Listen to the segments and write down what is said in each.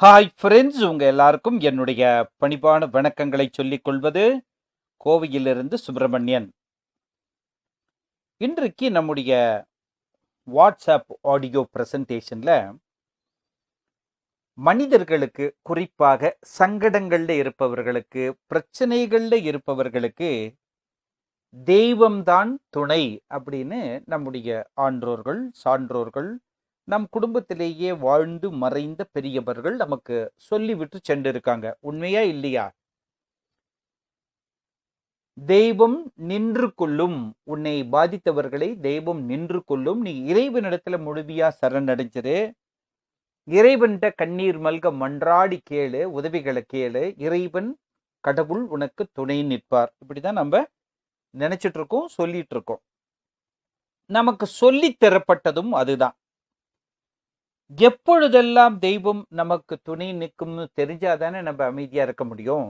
Hi friends உங்க எல்லாருக்கும் என்னுடைய பணிவான வணக்கங்களை சொல்லிக் கொள்வது கோவையிலிருந்து சுப்பிரமணியன். இன்றைக்கு நம்முடைய வாட்ஸ்அப் ஆடியோ பிரசன்டேஷன்ல மனிதர்களுக்கு குறிப்பாக சங்கடங்களில் இருப்பவர்களுக்கு பிரச்சனைகளில் இருப்பவர்களுக்கு தெய்வம்தான் துணை அப்படின்னு நம்முடைய ஆன்றோர்கள் சான்றோர்கள் நம் குடும்பத்திலேயே வாழ்ந்து மறைந்த பெரியவர்கள் நமக்கு சொல்லிவிட்டு சென்றிருக்காங்க. உண்மையா இல்லையா? தெய்வம் நின்று கொள்ளும். உன்னை பாதித்தவர்களை தெய்வம் நின்று கொள்ளும். நீ இறைவனிடத்துல முழுமையா சரணடைஞ்சிரு. இறைவன்கிட்ட கண்ணீர் மல்க மன்றாடி கேளு உதவிகளை கேளு. இறைவன் கடவுள் உனக்கு துணை நிற்பார். இப்படிதான் நம்ம நினைச்சிட்டு இருக்கோம் சொல்லிட்டு இருக்கோம். நமக்கு சொல்லி தரப்பட்டதும் அதுதான். எப்பொழுதெல்லாம் தெய்வம் நமக்கு துணை நிற்கும்னு தெரிஞ்சாதானே நம்ம அமைதியா இருக்க முடியும்?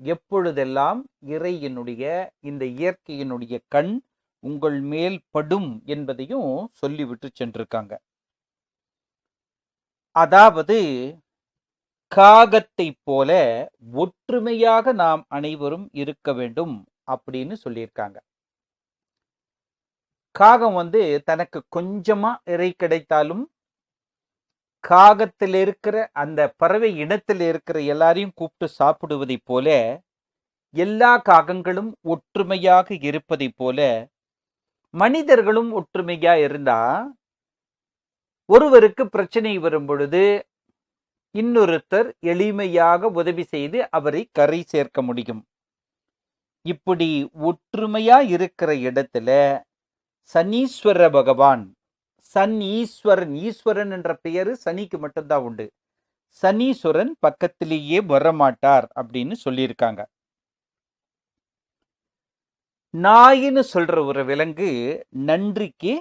எப்பொழுதெல்லாம் இறையினுடைய இந்த இயற்கையினுடைய கண் உங்கள் மேல் படும் என்பதையும் சொல்லிவிட்டு சென்றிருக்காங்க. அதாவது காகத்தை போல ஒற்றுமையாக நாம் அனைவரும் இருக்க வேண்டும் அப்படின்னு சொல்லியிருக்காங்க. காகம் வந்து தனக்கு கொஞ்சமா இறை கிடைத்தாலும் காகத்தில் இருக்கிற அந்த பறவை இனத்தில் இருக்கிற எல்லாரையும் கூப்பிட்டு சாப்பிடுவதை போல எல்லா காகங்களும் ஒற்றுமையாக இருப்பதை போல மனிதர்களும் ஒற்றுமையா இருந்தா ஒருவருக்கு பிரச்சனை வரும் பொழுது இன்னொருத்தர் எளிமையாக உதவி செய்து அவரை கரை சேர்க்க முடியும். இப்படி ஒற்றுமையா இருக்கிற இடத்துல சனீஸ்வர பகவான் சன் ஈஸ்வரன் ஈஸ்வரன் என்ற பெயரு சனிக்கு மட்டும்தான் உண்டு. சனீஸ்வரன் பக்கத்திலேயே வரமாட்டார் அப்படின்னு சொல்லியிருக்காங்க. நாயின்னு சொல்ற ஒரு விலங்கு நன்றிக்கு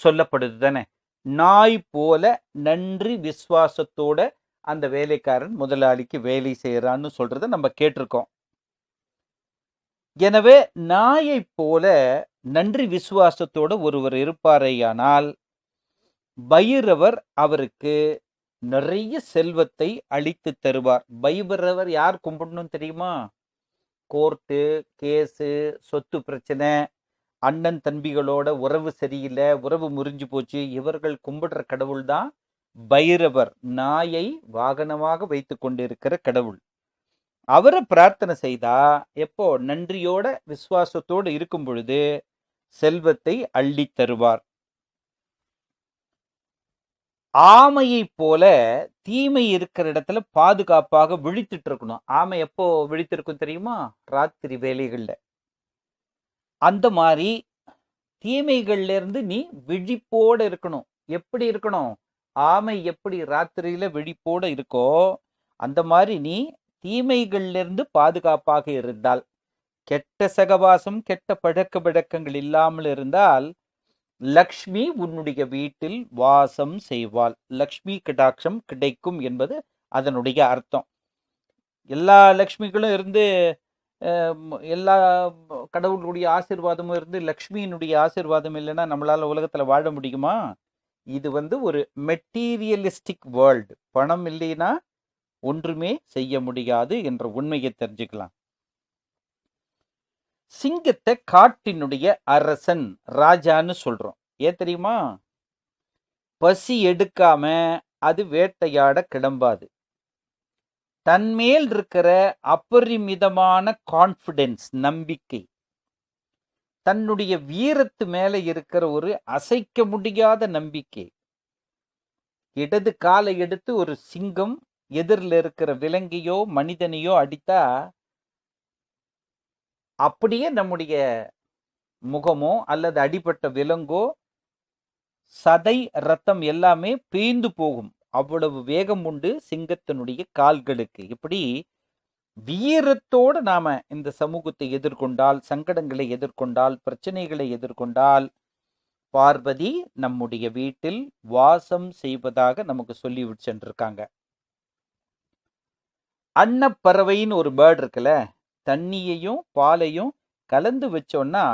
சொல்லப்படுது தானே. நாய் போல நன்றி விசுவாசத்தோட அந்த வேலைக்காரன் முதலாளிக்கு வேலை செய்யறான்னு சொல்றத நம்ம கேட்டிருக்கோம். எனவே நாயை போல நன்றி விசுவாசத்தோட ஒருவர் இருப்பாரேயானால் பைரவர் அவருக்கு நிறைய செல்வத்தை அளித்து தருவார். பைரவர் யார் கும்பிடணும் தெரியுமா? கோர்ட்டு கேஸு சொத்து பிரச்சனை அண்ணன் தம்பிகளோட உறவு சரியில்லை உறவு முறிஞ்சு போச்சு இவர்கள் கும்பிடுற கடவுள் தான் பைரவர் நாயை வாகனமாக வைத்து கொண்டிருக்கிற கடவுள். அவரை பிரார்த்தனை செய்தா எப்போ? நன்றியோட விசுவாசத்தோடு இருக்கும் பொழுது செல்வத்தை அள்ளி தருவார். ஆமையை போல தீமை இருக்கிற இடத்துல பாதுகாப்பாக விழித்துட்டு இருக்கணும். ஆமை எப்போ விழித்திருக்கும் தெரியுமா? ராத்திரி வேலைகளில் அந்த மாதிரி தீமைகள்ல இருந்து நீ விழிப்போட இருக்கணும். எப்படி இருக்கணும்? ஆமை எப்படி ராத்திரியில விழிப்போட இருக்கோ அந்த மாதிரி நீ தீமைகள்ல இருந்து பாதுகாப்பாக இருந்தால் கெட்ட சகவாசம் கெட்ட பழக்க வழக்கங்கள் இல்லாமல் இருந்தால் லக்ஷ்மி உன்னுடைய வீட்டில் வாசம் செய்வாள். லக்ஷ்மி கடாட்சம் கிடைக்கும் என்பது அதனுடைய அர்த்தம். எல்லா லக்ஷ்மிகளும் இருந்து எல்லா கடவுளுடைய ஆசிர்வாதமும் இருந்து லக்ஷ்மியினுடைய ஆசிர்வாதம் இல்லைன்னா நம்மளால் உலகத்தில் வாழ முடியுமா? இது வந்து ஒரு மெட்டீரியலிஸ்டிக் வேர்ல்டு பணம் இல்லைன்னா ஒன்றுமே செய்ய முடியாது என்ற உண்மையை தெரிஞ்சுக்கலாம். சிங்கத்தை காட்டினுடைய அரசன் ராஜான்னு சொல்றோம். ஏன் தெரியுமா? பசி எடுக்காம அது வேட்டையாட கிளம்பாது. தன்மேல் இருக்கிற அபரிமிதமான கான்ஃபிடென்ஸ் நம்பிக்கை தன்னுடைய வீரத்து மேலே இருக்கிற ஒரு அசைக்க முடியாத நம்பிக்கை இடது காலை எடுத்து ஒரு சிங்கம் எதிரில் இருக்கிற விலங்கையோ மனிதனையோ அடித்தா அப்படியே நம்முடைய முகமோ அல்லது அடிப்பட்ட விலங்கோ சதை ரத்தம் எல்லாமே பேய்ந்து போகும். அவ்வளவு வேகம் உண்டு சிங்கத்தினுடைய கால்களுக்கு. இப்படி வீரத்தோடு நாம இந்த சமூகத்தை எதிர்கொண்டால் சங்கடங்களை எதிர்கொண்டால் பிரச்சனைகளை எதிர்கொண்டால் பார்வதி நம்முடைய வீட்டில் வாசம் செய்வதாக நமக்கு சொல்லி சென்றிருக்காங்க. அன்னப்பறவைன்னு ஒரு பேர்டு இருக்குல்ல? தண்ணியையும் பாலையும் கலந்து வச்சோன்னா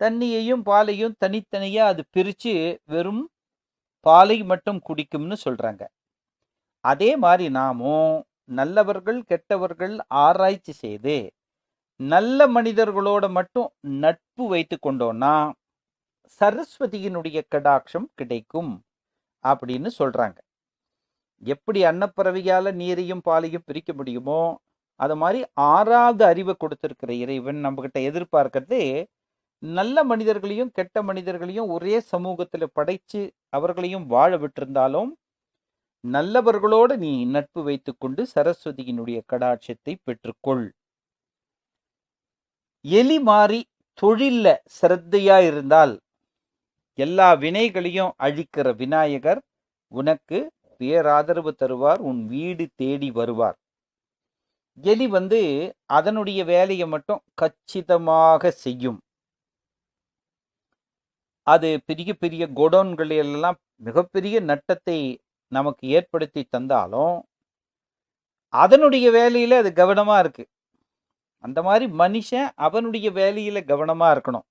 தண்ணியையும் பாலையும் தனித்தனியாக அது பிரித்து வெறும் பாலை மட்டும் குடிக்கும்னு சொல்கிறாங்க அதே மாதிரி நாமும் நல்லவர்கள் கெட்டவர்கள் ஆராய்ச்சி செய்து நல்ல மனிதர்களோட மட்டும் நட்பு வைத்து கொண்டோன்னா சரஸ்வதியினுடைய கடாட்சம் கிடைக்கும் அப்படின்னு சொல்கிறாங்க எப்படி அன்னப்பறவையால் நீரையும் பாலையும் பிரிக்க முடியுமோ அது மாதிரி ஆறாவது அறிவை கொடுத்திருக்கிற இறைவன் நம்ம கிட்ட எதிர்பார்க்கறது நல்ல மனிதர்களையும் கெட்ட மனிதர்களையும் ஒரே சமூகத்துல படைச்சு அவர்களையும் வாழ விட்டிருந்தாலும் நல்லவர்களோடு நீ நட்பு வைத்துக்கொண்டு சரஸ்வதியினுடைய கடாட்சத்தை பெற்றுக்கொள். எலி மாறி தொழில்ல சிரத்தையா இருந்தால் எல்லா வினைகளையும் அழிக்கிற விநாயகர் உனக்கு பேராதரவு தருவார் உன் வீடு தேடி வருவார். எலி வந்து அதனுடைய வேலையை மட்டும் கச்சிதமாக செய்யும். அது பெரிய பெரிய கோடவுன்களிலெல்லாம் மிகப்பெரிய நட்டத்தை நமக்கு ஏற்படுத்தி தந்தாலும் அதனுடைய வேலையில் அது கவனமாக இருக்கு. அந்த மாதிரி மனுஷன் அவனுடைய வேலையில் கவனமாக இருக்கணும்.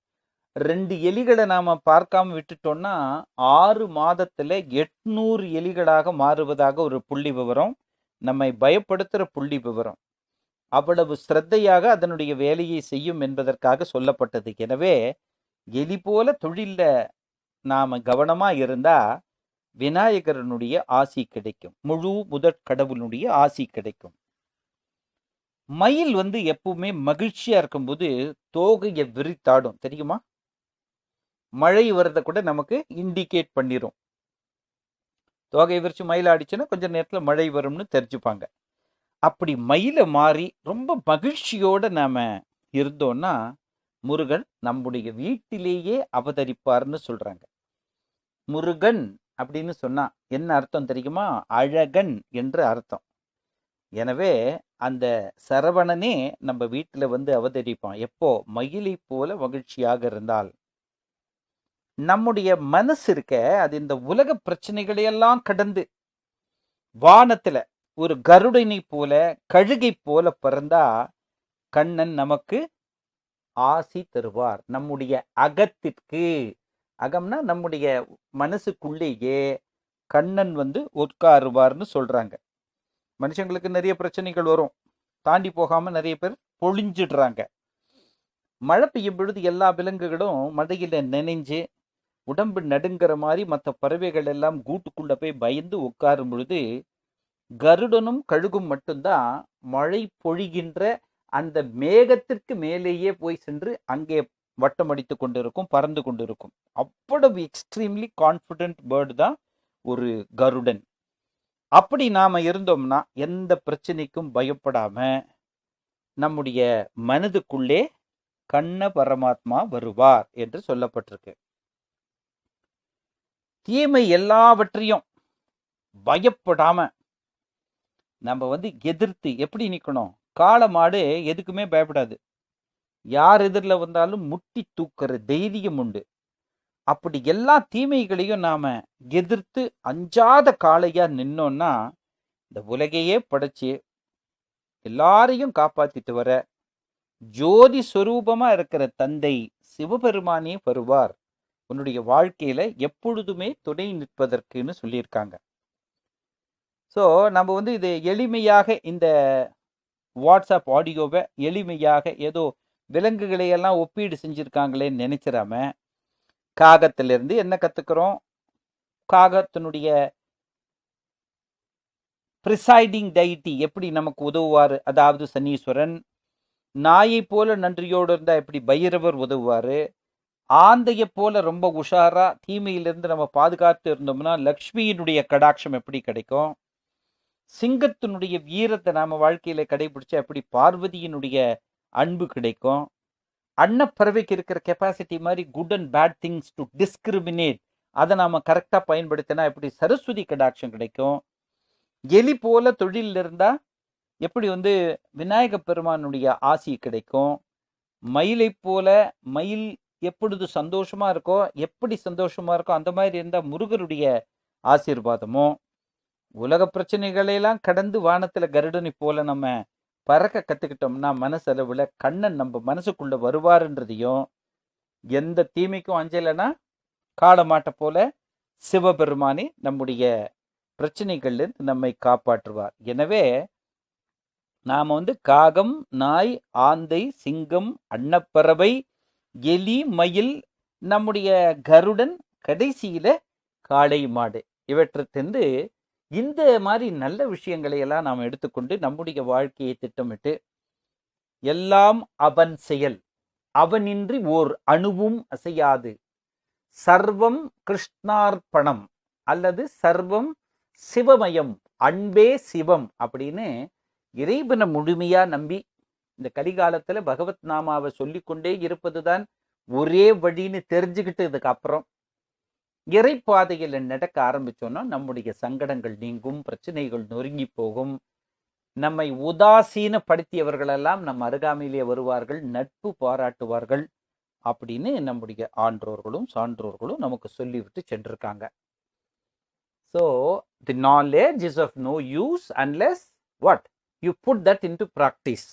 ரெண்டு எலிகளை நாம் பார்க்காம விட்டுட்டோம்னா ஆறு மாதத்தில் எட்நூறு எலிகளாக மாறுவதாக ஒரு புள்ளி விவரம் நம்மை பயப்படுத்துகிற புள்ளி விவரம். அவ்வளவு சிரத்தையாக அதனுடைய வேலையை செய்யும் என்பதற்காக சொல்லப்பட்டது. எனவே எலி போல தொழில்ல நாம் கவனமாக இருந்தால் விநாயகரனுடைய ஆசி கிடைக்கும். முழு முதற் கடவுளுடைய ஆசி கிடைக்கும். மயில் வந்து எப்பவுமே மகிழ்ச்சியா இருக்கும்போது தோகையை விரித்தாடும். தெரியுமா? மழை வர்றதை கூட நமக்கு இண்டிகேட் பண்ணிரும். தோகை விரிச்சு மயில் ஆடிச்சுன்னா கொஞ்சம் நேரத்தில் மழை வரும்னு தெரிஞ்சுப்பாங்க. அப்படி மயில மாறி ரொம்ப மகிழ்ச்சியோட நாம இருந்தோம்னா முருகன் நம்முடைய வீட்டிலேயே அவதரிப்பார்னு சொல்றாங்க. முருகன் அப்படின்னு சொன்னா என்ன அர்த்தம் தெரியுமா? அழகன் என்று அர்த்தம். எனவே அந்த சரவணனே நம்ம வீட்டில் வந்து அவதரிப்பான். எப்போ? மயிலை போல மகிழ்ச்சியாக இருந்தால். நம்முடைய மனசு இருக்க அது இந்த உலக பிரச்சனைகளையெல்லாம் கடந்து வானத்தில் ஒரு கருடனை போல கழுகை போல பிறந்தா கண்ணன் நமக்கு ஆசி தருவார். நம்முடைய அகத்திற்கு. அகம்னா நம்முடைய மனசுக்குள்ளேயே கண்ணன் வந்து உட்காருவார்னு சொல்றாங்க. மனுஷங்களுக்கு நிறைய பிரச்சனைகள் வரும். தாண்டி போகாம நிறைய பேர் பொழிஞ்சிடுறாங்க. மழை பெய்யும் பொழுது எல்லா விலங்குகளும் மழையில நினைஞ்சு உடம்பு நடுங்கிற மாதிரி மற்ற பறவைகள் எல்லாம் கூட்டுக்குள்ள போய் பயந்து உட்காரும் பொழுது கருடனும் கழுகும் மட்டும்தான் மழை பொழிகின்ற அந்த மேகத்திற்கு மேலேயே போய் சென்று அங்கே வட்டமடித்து கொண்டிருக்கும் பறந்து கொண்டிருக்கும். அவ்வளவு எக்ஸ்ட்ரீம்லி கான்ஃபிடென்ட் பேர்டு தான் ஒரு கருடன். அப்படி நாம் இருந்தோம்னா எந்த பிரச்சனைக்கும் பயப்படாம நம்முடைய மனதுக்குள்ளே கண்ண பரமாத்மா வருவார் என்று சொல்லப்பட்டிருக்கு. தீமை எல்லாவற்றையும் பயப்படாம நம்ம வந்து எதிர்த்து எப்படி நிற்கணும் காளை மாடு எதுக்குமே பயப்படாது. யார் எதிரில் வந்தாலும் முட்டி தூக்குற தைரியம் உண்டு. அப்படி எல்லா தீமைகளையும் நாம் எதிர்த்து அஞ்சாத காளையாக நின்னோன்னா இந்த உலகையே படைச்சி எல்லாரையும் காப்பாத்திட்டு வர ஜோதி ஸ்வரூபமாக இருக்கிற தந்தை சிவபெருமானே வருவார். உன்னுடைய வாழ்க்கையில் எப்பொழுதுமே துணை நிற்பதற்குன்னு சொல்லியிருக்காங்க. ஸோ நம்ம வந்து இது எளிமையாக இந்த வாட்ஸ்அப் ஆடியோவை எளிமையாக ஏதோ விலங்குகளை எல்லாம் ஒப்பீடு செஞ்சுருக்காங்களேன்னு நினைச்சிடாம காகத்திலிருந்து என்ன கற்றுக்கிறோம் காகத்தினுடைய ப்ரிசைடிங் டைட்டி எப்படி நமக்கு உதவுவார்? அதாவது சனீஸ்வரன். நாயை போல நன்றியோடு இருந்தால் எப்படி பைரவர் உதவுவார்? ஆந்தையை போல ரொம்ப உஷாராக தீமையிலிருந்து நம்ம பாதுகாத்து இருந்தோம்னா லக்ஷ்மியினுடைய கடாட்சம் எப்படி கிடைக்கும்? சிங்கத்தினுடைய வீரத்தை நாம் வாழ்க்கையில் கடைபிடிச்சா எப்படி பார்வதியினுடைய அன்பு கிடைக்கும். அன்னப்பறவைக்கு இருக்கிற கெப்பாசிட்டி மாதிரி good and bad things to discriminate அதை நாம் கரெக்டாக பயன்படுத்தினா எப்படி சரஸ்வதி கடாட்சம் கிடைக்கும். எலி போல தொழிலில் இருந்தால் எப்படி வந்து விநாயக பெருமானுடைய ஆசி கிடைக்கும். மயிலை போல மயில் எப்பொழுது சந்தோஷமாக இருக்கோ எப்படி சந்தோஷமாக இருக்கோ அந்த மாதிரி இருந்தால் முருகருடைய ஆசீர்வாதமும். உலக பிரச்சனைகளையெல்லாம் கடந்து வானத்துல கருடனை போல நம்ம பறக்க கத்துக்கிட்டோம்னா மனசளவுல கண்ணன் நம்ம மனசுக்குள்ள வருவாருன்றதையும் எந்த தீமைக்கும் அஞ்சலைன்னா காலமாட்ட போல சிவபெருமானே நம்முடைய பிரச்சனைகள்லேருந்து நம்மை காப்பாற்றுவார். எனவே நாம் வந்து காகம் நாய் ஆந்தை சிங்கம் அன்னப்பறவை எலி மயில் நம்முடைய கருடன் கடைசியில காளை மாடு. இவற்றிலிருந்து இந்த மாதிரி நல்ல விஷயங்களை எல்லாம் நாம் எடுத்துக்கொண்டு நம்முடைய வாழ்க்கையை திட்டமிட்டு எல்லாம் அவன் செயல் அவனின்றி ஓர் அணுவும் அசையாது. சர்வம் கிருஷ்ணார்ப்பணம் அல்லது சர்வம் சிவமயம் அன்பே சிவம் அப்படின்னு இறைவனை முழுமையா நம்பி இந்த கலிகாலத்துல பகவத் நாமாவை சொல்லிக்கொண்டே இருப்பதுதான் ஒரே வழின்னு தெரிஞ்சுக்கிட்டதுக்கு அப்புறம் இறைப்பாதையில் நடக்க ஆரம்பிச்சோன்னா நம்முடைய சங்கடங்கள் நீங்கும் பிரச்சனைகள் நொறுங்கி போகும். நம்மை உதாசீனப்படுத்தியவர்களெல்லாம் நம் அருகாமையிலே வருவார்கள் நட்பு பாராட்டுவார்கள் அப்படின்னு நம்முடைய ஆன்றோர்களும் சான்றோர்களும் நமக்கு சொல்லிவிட்டு சென்றிருக்காங்க. So the knowledge is of no use unless what you put that into practice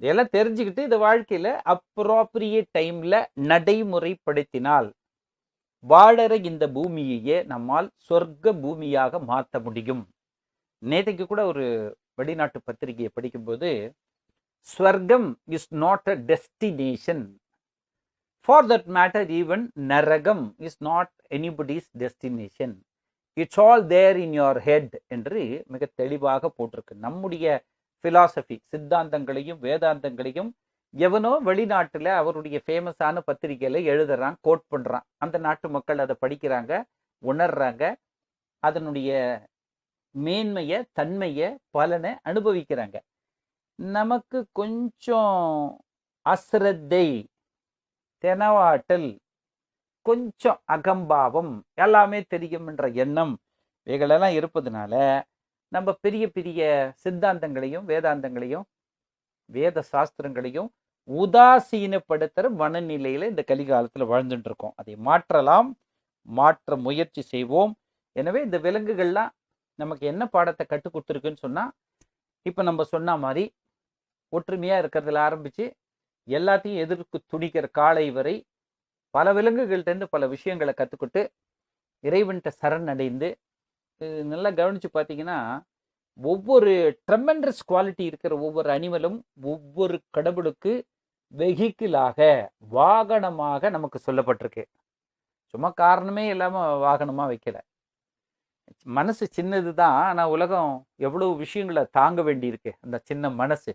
இதெல்லாம் தெரிஞ்சுக்கிட்டு இந்த வாழ்க்கையில் அப்ராப்ரியேட் டைமில் நடைமுறைப்படுத்தினால் வாழற இந்த பூமியையே நம்மால் சொர்க்க பூமியாக மாற்ற முடியும். நேற்றைக்கு கூட ஒரு வெளிநாட்டு பத்திரிகையை படிக்கும்போது ஸ்வர்க்கம் is not a destination for that matter even நரகம் is not anybody's destination it's all there in your head என்று மிக தெளிவாக போட்டிருக்கு. நம்முடைய ஃபிலாசபி சித்தாந்தங்களையும் வேதாந்தங்களையும் எவனோ வெளிநாட்டில் அவருடைய ஃபேமஸான பத்திரிகையில் எழுதுறான் கோட் பண்ணுறான் அந்த நாட்டு மக்கள் அதை படிக்கிறாங்க உணர்றாங்க. அதனுடைய மேன்மையை தன்மையை பலனை அனுபவிக்கிறாங்க. நமக்கு கொஞ்சம் அஸ்ரத்தை தெனவாட்டல் கொஞ்சம் அகம்பாவம் எல்லாமே தெரியும் என்ற எண்ணம் இவைகளெல்லாம் இருப்பதுனால நம்ம பெரிய பெரிய சித்தாந்தங்களையும் வேதாந்தங்களையும் வேத சாஸ்திரங்களையும் உதாசீனப்படுத்துகிற மனநிலையில் இந்த கலிகாலத்தில் வாழ்ந்துட்டு இருக்கோம் அதை மாற்றலாம் மாற்ற முயற்சி செய்வோம். எனவே இந்த விலங்குகள்லாம் நமக்கு என்ன பாடத்தை கற்றுக் கொடுத்துருக்குன்னு சொன்னால் இப்போ நம்ம சொன்ன மாதிரி ஒற்றுமையாக இருக்கிறதுல ஆரம்பித்து எல்லாத்தையும் எதிர்க்கு துடிக்கிற காலை வரை பல விலங்குகள்கிட்டருந்து பல விஷயங்களை கற்றுக்கிட்டு இறைவன்கிட்ட சரணடைந்து நல்லா கவனித்து பார்த்தீங்கன்னா ஒவ்வொரு ட்ரெமெண்டஸ் குவாலிட்டி இருக்கிற ஒவ்வொரு அனிமலும் ஒவ்வொரு கடவுளுக்கு வெஹிக்கிளாக வாகனமாக நமக்கு சொல்லப்பட்டிருக்கு. சும்மா காரணமே இல்லாமல் வாகனமாக வைக்கல. மனசு சின்னது தான். ஆனால் உலகம் எவ்வளவு விஷயங்களை தாங்க வேண்டியிருக்கு. அந்த சின்ன மனசு.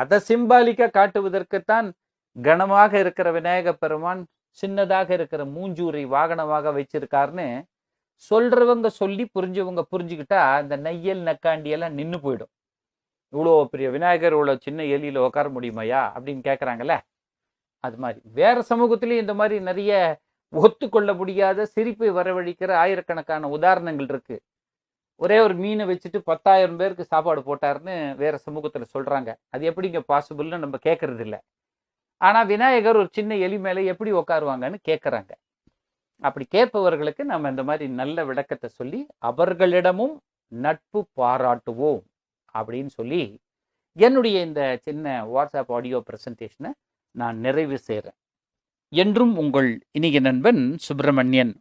அதை சிம்பாலிக்காக காட்டுவதற்குத்தான் கனமாக இருக்கிற விநாயக பெருமான் சின்னதாக இருக்கிற மூஞ்சூரை வாகனமாக வச்சிருக்காருன்னு சொல்றவங்க சொல்லி புரிஞ்சவங்க புரிஞ்சுக்கிட்டா இந்த நெய்யல் நக்காண்டி எல்லாம் நின்று போயிடும். இவ்வளோ பெரிய விநாயகர் இவ்வளோ சின்ன எலியில் உட்கார முடியுமையா அப்படின்னு கேட்குறாங்கல்ல அது மாதிரி. வேற சமூகத்திலையும் இந்த மாதிரி நிறைய ஒத்துக்கொள்ள முடியாத சிரிப்பை வரவழிக்கிற ஆயிரக்கணக்கான உதாரணங்கள் இருக்கு. ஒரே ஒரு மீனை வச்சுட்டு பத்தாயிரம் பேருக்கு சாப்பாடு போட்டாருன்னு வேற சமூகத்தில் சொல்றாங்க. அது எப்படிங்க பாசிபிள்னு நம்ம கேட்கறது இல்லை. ஆனால் விநாயகர் ஒரு சின்ன எலி மேலே எப்படி உட்காருவாங்கன்னு கேட்குறாங்க அப்படி கேட்பவர்களுக்கு நம்ம இந்த மாதிரி நல்ல விளக்கத்தை சொல்லி அவர்களிடமும் நட்பு பாராட்டுவோம். அப்படின்னு சொல்லி என்னுடைய இந்த சின்ன வாட்ஸ்அப் ஆடியோ ப்ரெசன்டேஷனை நான் நிறைவு செய்கிறேன் என்றும் உங்கள் இனிய நண்பன் சுப்பிரமணியன்